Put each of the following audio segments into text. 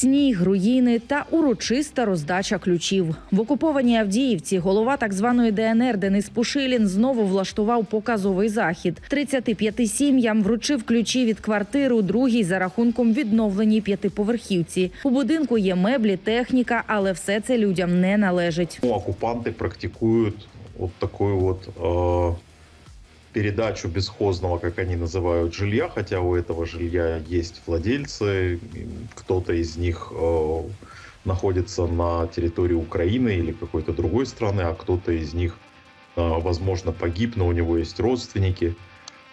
Сніг, руїни та урочиста роздача ключів в окупованій Авдіївці. Голова так званої ДНР Денис Пушилін знову влаштував показовий захід. 35 сім'ям вручив ключі від квартир у другій за рахунком відновленій п'ятиповерхівці. У будинку є меблі, техніка, але все це людям не належить. Ну, оккупанты практикуют вот такую вот э, передачу бесхозного, как они называют, жилья, хотя у этого жилья есть владельцы, и кто-то из них э, находится на территории Украины или какой-то другой страны, а кто-то из них, э, возможно, погиб, но у него есть родственники.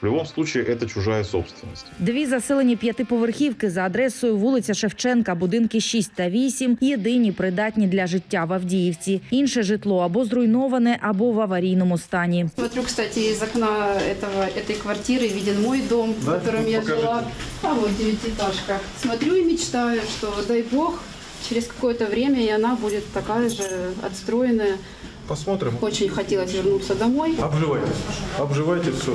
В любом случае, это чужая собственность. Дві заселені п'ятиповерхівки за адресою вулиця Шевченка, будинки 6 та 8 – єдині придатні для життя в Авдіївці. Інше житло або зруйноване, або в аварійному стані. Смотрю, кстати, из окна этого, этой квартиры виден мой дом, в котором я жила. А вот девятиэтажка. Смотрю и мечтаю, что дай бог, через какое-то время и она будет такая же отстроенная. Посмотрим. Очень хотелось вернуться домой. Обживайте. Обживайте все.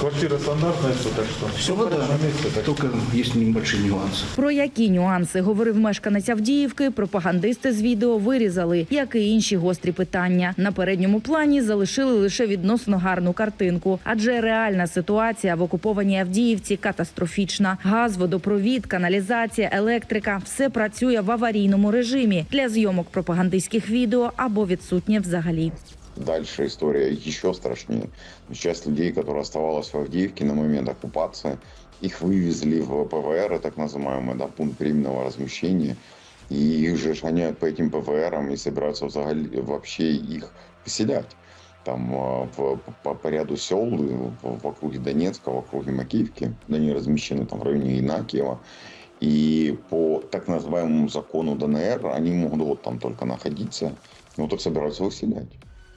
Квартира стандартная, все, так что. Все да, на месте. Так. только есть небольшие нюансы. Про які нюанси говорив мешканець Авдіївки, пропагандисти з відео вирізали, як і інші гострі питання. На передньому плані залишили лише відносно гарну картинку, адже реальна ситуація в окупованій Авдіївці катастрофічна. Газ, водопровід, каналізація, електрика все працює в аварійному режимі для зйомок пропагандистських відео або відсутнє взагалі. Дальше история еще страшнее. Часть людей, которая оставалась в Авдеевке на момент оккупации, их вывезли в ПВР, так называемый, да, пункт временного размещения. И их же гоняют по этим ПВРам и собираются взагалі- вообще их поселять. Там а, в, по, по ряду сел в, в округе Донецка, в округе Макеевки, они размещены там в районе Инакиева. И по так называемому закону ДНР они могут вот там только находиться, но так собираются выселять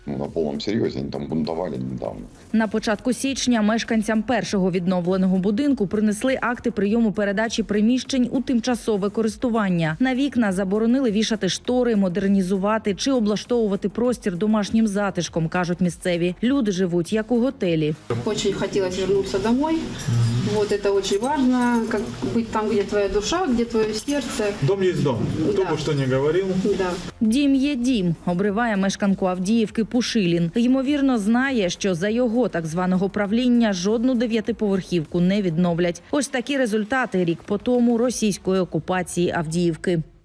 Ну, на полном серьезе, они там бунтовали недавно. На початку січня мешканцям першого відновленого будинку принесли акти прийому передачі приміщень у тимчасове користування. На вікна заборонили вішати штори, модернізувати чи облаштовувати простір домашнім затишком, кажуть місцеві. Люди живуть як у готелі. Очень хотелось вернуться домой. Вот это очень важно, как быть там, где твоя душа, где твое сердце. Дом есть дом. Кто Да. бы что ни говорил, Да. Дім є дім, обриває мешканку Авдіївки Пушилін. Ймовірно, знає, що за його так званого правління жодну дев'ятиповерхівку не відновлять. Ось такі результати рік по тому російської окупації Авдіївки.